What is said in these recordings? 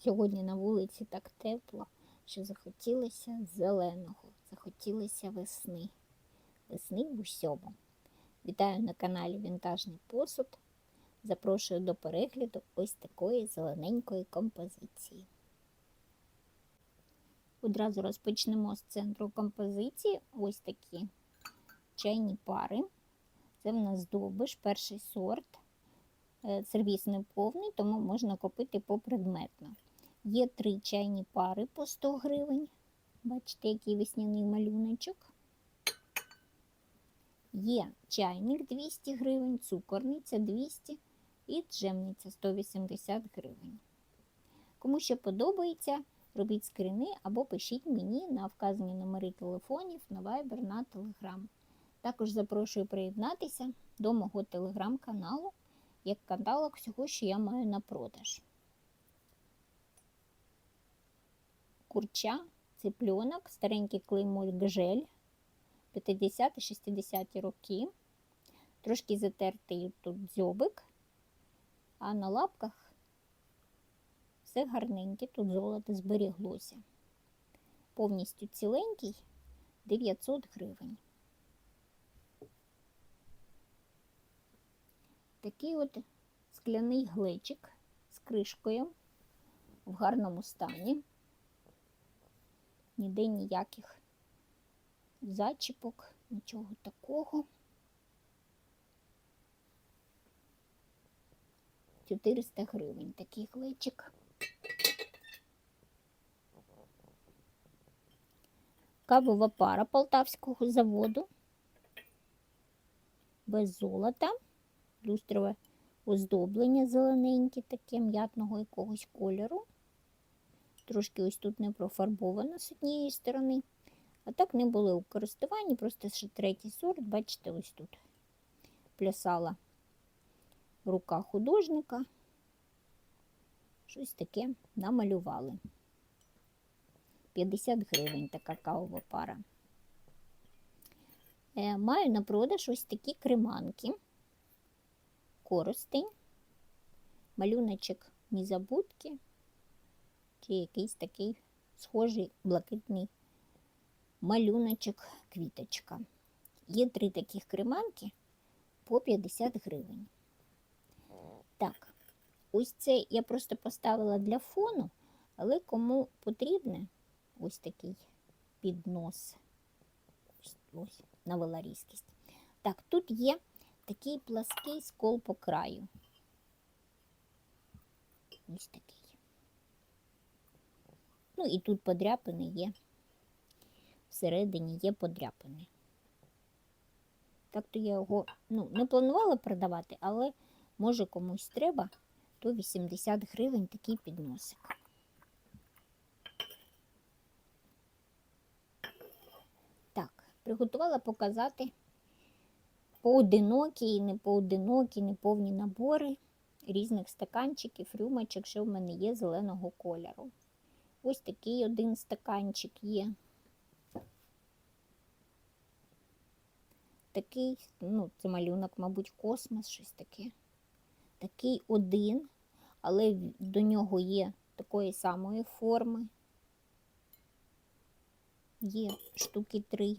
Сьогодні на вулиці так тепло, що захотілося зеленого, захотілося весни. Весни в усьому. Вітаю на каналі Вінтажний посуд. Запрошую до перегляду ось такої зелененької композиції. Одразу розпочнемо з центру композиції ось такі чайні пари. Це в нас довбиш, перший сорт. Е, Сервіс не повний, тому можна купити попредметно. Є три чайні пари по 100 гривень. Бачите, який весняний малюночок. Є чайник 200 гривень, цукорниця 200 і джемниця 180 гривень. Кому що подобається, робіть скрини або пишіть мені на вказані номери телефонів на Viber, на Telegram. Також запрошую приєднатися до мого телеграм-каналу як каталог всього, що я маю на продаж. Курча, цыпленок, старенький клеймо гжель 50-60 роки. Трошки затертий тут дзьобик, а на лапках все гарненьке, тут золото зберіглося. Повністю ціленький 900 гривень. Такий от скляний глечик з кришкою в гарному стані. Ніде ніяких зачіпок, нічого такого. 400 гривень такий глечик. Кавова пара полтавського заводу без золота люстрове оздоблення зелененьке, таке м'ятного якогось кольору. Трошки ось тут не профарбовано з однієї сторони. А так не були у користуванні, просто ще третій сорт, бачите, ось тут плясала рука художника. Щось таке намалювали. 50 гривень така кавова пара. Е, маю на продаж ось такі креманки коростень, малюночок незабудки, чи якийсь такий схожий блакитний малюночок квіточка. Є три таких креманки по 50 гривень. Так, ось це я просто поставила для фону, але кому потрібне ось такий піднос. Ось, ось навела різкість. Так, тут є такий плаский скол по краю. Ось такий. Ну і тут подряпини є. Всередині є подряпини. Так то я його ну, не планувала продавати, але може комусь треба, то 80 гривень такий підносик. Так, приготувала показати поодинокі і не поодинокі, неповні набори різних стаканчиків, рюмочок, що в мене є зеленого кольору. Ось такий один стаканчик є. Такий, ну, це малюнок, мабуть, космос, щось таке. Такий один, але до нього є такої самої форми. Є штуки три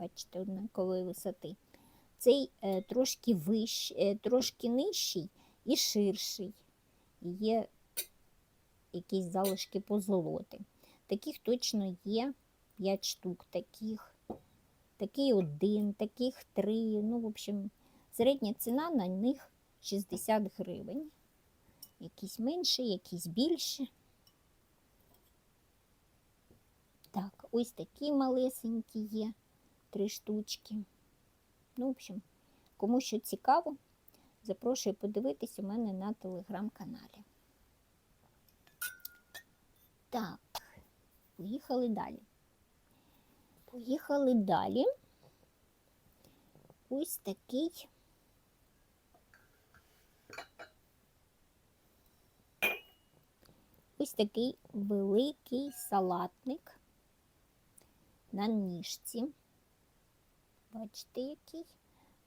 бачите, однакової висоти. Цей е, трошки вищ, е, трошки нижчий і ширший. Є якісь залишки позолоти. Таких точно є 5 штук таких. Такий один, таких три. Ну, в общем, середня ціна на них 60 гривень. Якісь менші, якісь більші. Так, ось такі малесенькі є три штучки. Ну, в общем, кому що цікаво, запрошую подивитись у мене на телеграм-каналі. Так, поїхали далі. Поїхали далі. Ось такий. Ось такий великий салатник на ніжці. Бачите, який?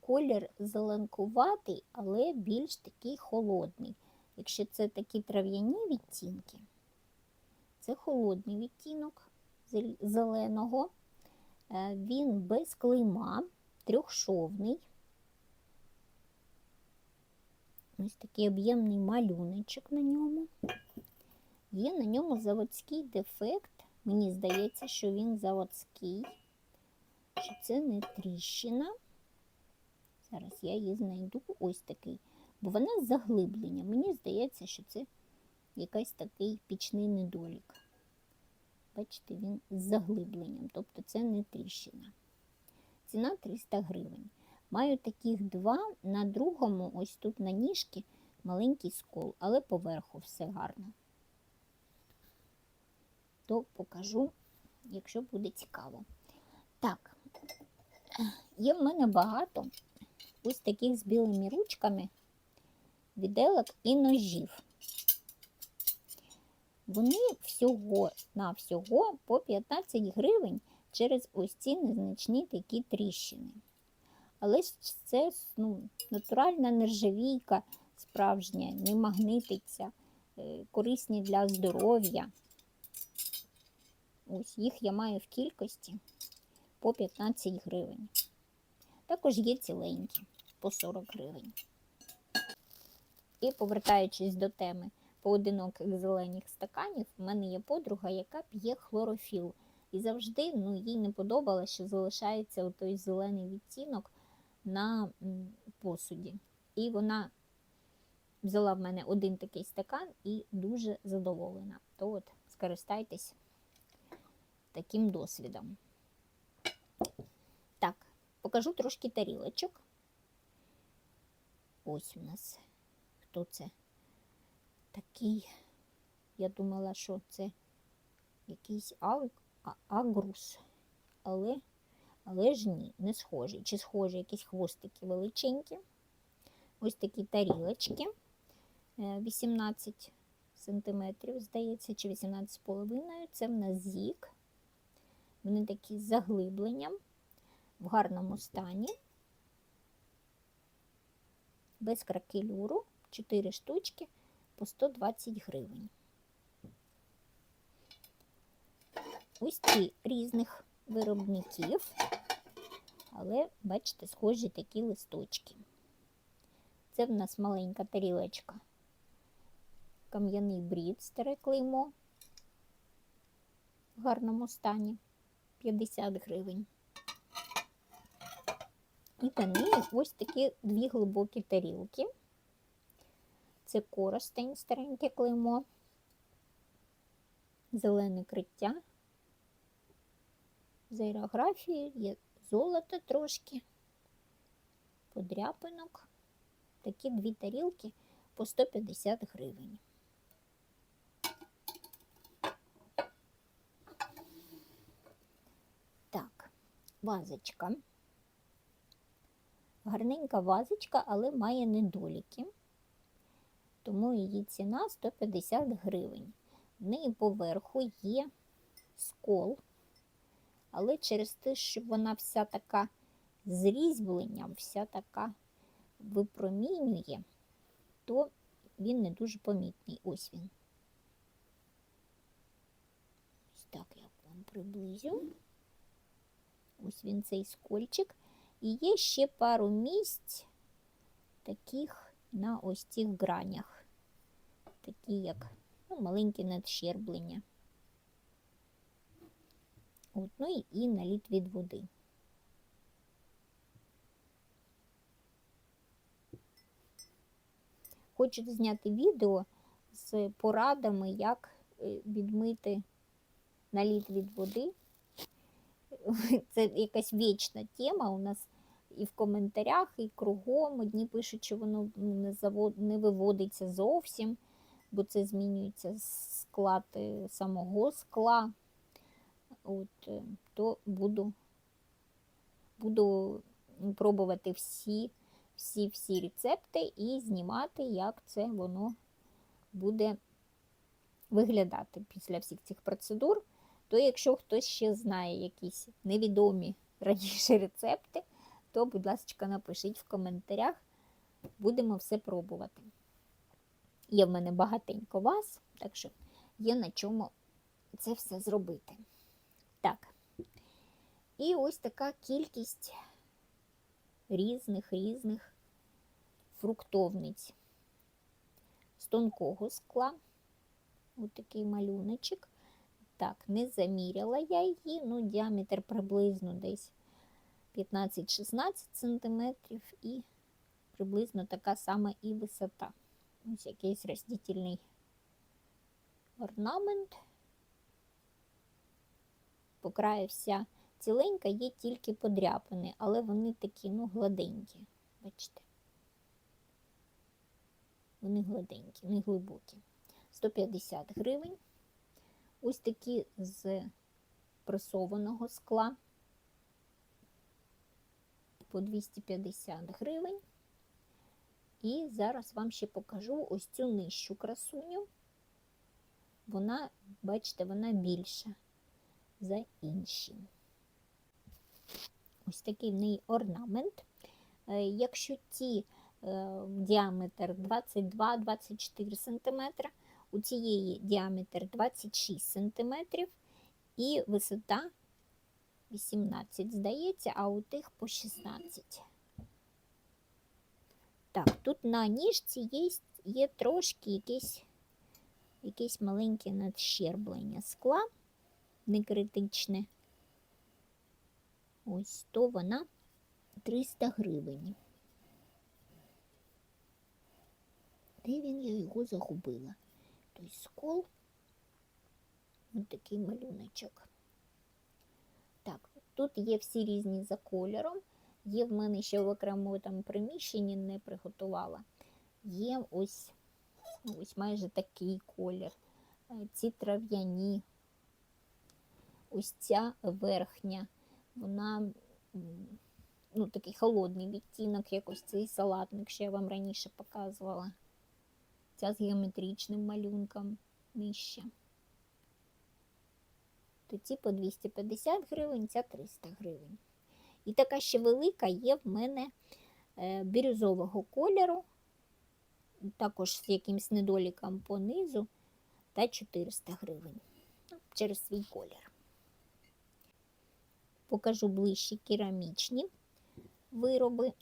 Колір зеленкуватий, але більш такий холодний. Якщо це такі трав'яні відтінки, це холодний відтінок зеленого. Е, Він без клейма, трьохшовний. Ось такий об'ємний малюночок на ньому. Є на ньому заводський дефект. Мені здається, що він заводський, що це не тріщина. Зараз я її знайду ось такий. Бо вона з заглибленням. Мені здається, що це якийсь такий пічний недолік. Бачите, він з заглибленням, тобто це не тріщина. Ціна 300 гривень. Маю таких два, на другому, ось тут на ніжки, маленький скол, але поверху все гарно. То покажу, якщо буде цікаво. Так, є в мене багато ось таких з білими ручками віделок і ножів. Вони всього на всього по 15 гривень через ось ці незначні такі тріщини. Але ж це ну, натуральна нержавійка справжня, не магнититься, е, корисні для здоров'я. Ось їх я маю в кількості по 15 гривень. Також є ціленькі по 40 гривень. І повертаючись до теми поодиноких зелених стаканів, в мене є подруга, яка п'є хлорофіл. І завжди ну, їй не подобалося, що залишається той зелений відтінок на посуді. І вона взяла в мене один такий стакан і дуже задоволена. То от скористайтесь таким досвідом. Покажу трошки тарілочок. Ось у нас хто це такий. Я думала, що це якийсь аг... агрус. Але, але ж ні, не схожий. Чи схожі якісь хвостики величенькі. Ось такі тарілочки. е, 18 сантиметрів, здається, чи 18,5. Це в нас зік. Вони такі з заглибленням, в гарному стані, без кракелюру, 4 штучки по 120 гривень. Ось ці різних виробників, але, бачите, схожі такі листочки. Це в нас маленька тарілочка. Кам'яний брід, старе клеймо в гарному стані. 50 гривень. І неї ось такі дві глибокі тарілки. Це коростень, стареньке клеймо, зелене криття. З аерографією є золото трошки, подряпинок. Такі дві тарілки по 150 гривень. Так, вазочка. Гарненька вазочка, але має недоліки, тому її ціна 150 гривень. В неї поверху є скол, але через те, що вона вся така з різьбленням, вся така випромінює, то він не дуже помітний. Ось він. Ось так я вам приблизю. Ось він цей скольчик. І є ще пару місць таких на ось цих гранях, такі як ну, маленькі надщерблення. От, ну і, наліт від води. Хочу зняти відео з порадами, як е, відмити наліт від води це якась вічна тема у нас і в коментарях, і кругом. Одні пишуть, що воно не завод... не виводиться зовсім, бо це змінюється склад е, самого скла. От, е, То буду, буду пробувати всі, всі, всі рецепти і знімати, як це воно буде виглядати після всіх цих процедур то якщо хтось ще знає якісь невідомі раніше рецепти, то, будь ласка, напишіть в коментарях, будемо все пробувати. Є в мене багатенько ваз, так що є на чому це все зробити. Так. І ось така кількість різних різних фруктовниць з тонкого скла. Ось такий малюночок. Так, не заміряла я її, ну, діаметр приблизно десь 15-16 см і приблизно така сама і висота. Ось якийсь роздільний орнамент. По краю вся ціленька, є тільки подряпини, але вони такі, ну, гладенькі. Бачите? Вони гладенькі, не глибокі. 150 гривень. Ось такі з пресованого скла по 250 гривень. І зараз вам ще покажу ось цю нижчу красуню. Вона, бачите, вона більша за інші. Ось такий в неї орнамент. Е, Якщо ті е, діаметр 22-24 см, у цієї діаметр 26 см і висота 18, здається, а у тих по 16. Так, тут на ніжці є, є трошки якесь, якесь маленьке надщерблення скла, не критичне. Ось то вона 300 гривень. Де він я його загубила? Той скол. Ось такий малюночок. Так, тут є всі різні за кольором. Є в мене ще в окремому там приміщенні не приготувала. Є ось ось майже такий колір. Е, Ці трав'яні, ось ця верхня, вона ну, такий холодний відтінок, якось цей салатник, що я вам раніше показувала. Ця з геометричним малюнком нижче. То ці по 250 гривень, ця 300 гривень. І така ще велика є в мене е, бірюзового кольору, також з якимсь недоліком по низу, та 400 гривень ну, через свій колір. Покажу ближче керамічні вироби.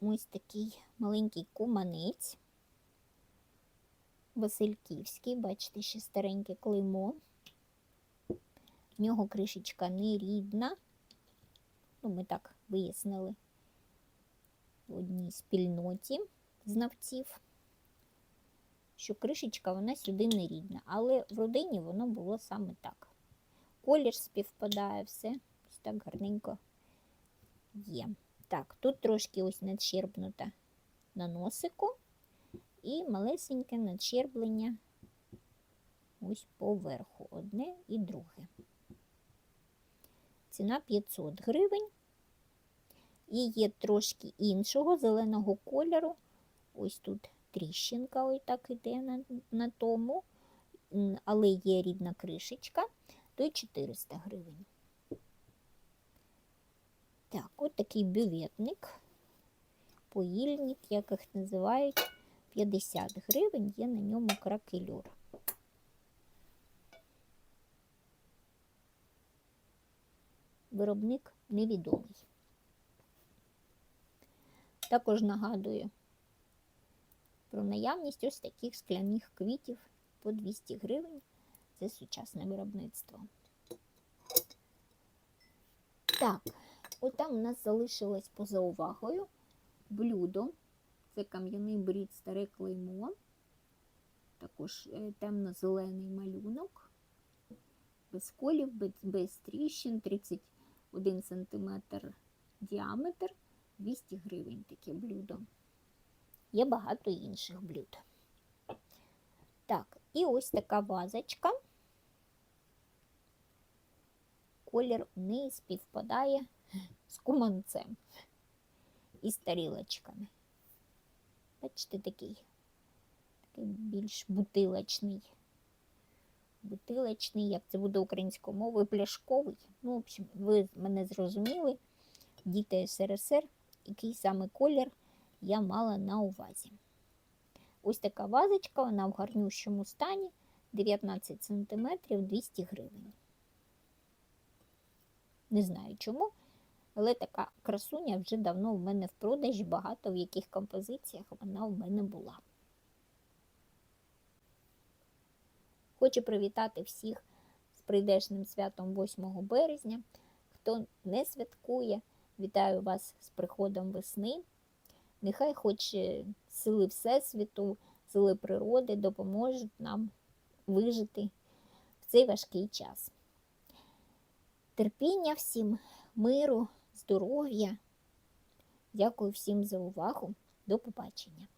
Ось такий маленький куманець. Васильківський, бачите, ще стареньке клеймо. В нього кришечка не рідна. Ну, ми так вияснили в одній спільноті знавців, що кришечка вона сюди не рідна, але в родині воно було саме так. Колір співпадає, все ось так гарненько є. Так, тут трошки ось надщербнута на носику і малесеньке надщерблення ось поверху одне і друге. Ціна 500 гривень. І є трошки іншого зеленого кольору. Ось тут тріщинка ось так іде на, на тому, але є рідна кришечка, то й 400 гривень. Так, от такий бюветник, поїльник, як їх називають, 50 гривень, є на ньому кракелюр. Виробник невідомий. Також нагадую про наявність ось таких скляних квітів по 200 гривень. Це сучасне виробництво. Так, отам у нас залишилось поза увагою блюдо. Це кам'яний брід старе клеймо, також е, темно-зелений малюнок, без колів, без, без тріщин, 31 см діаметр. 200 гривень таке блюдо. Є багато інших блюд. Так, і ось така вазочка. Колір неї співпадає з куманцем і з тарілочками. Бачите, такий, такий більш бутилочний. Бутилочний, як це буде українською мовою, пляшковий. Ну, в общем, ви мене зрозуміли. Діти СРСР який саме колір я мала на увазі. Ось така вазочка, вона в гарнющому стані, 19 см 200 гривень. Не знаю чому, але така красуня вже давно в мене в продажі, багато в яких композиціях вона в мене була. Хочу привітати всіх з прийдешнім святом 8 березня. Хто не святкує, вітаю вас з приходом весни. Нехай хоч е, сили Всесвіту, сили природи допоможуть нам вижити в цей важкий час. Терпіння всім, миру, здоров'я. Дякую всім за увагу. До побачення.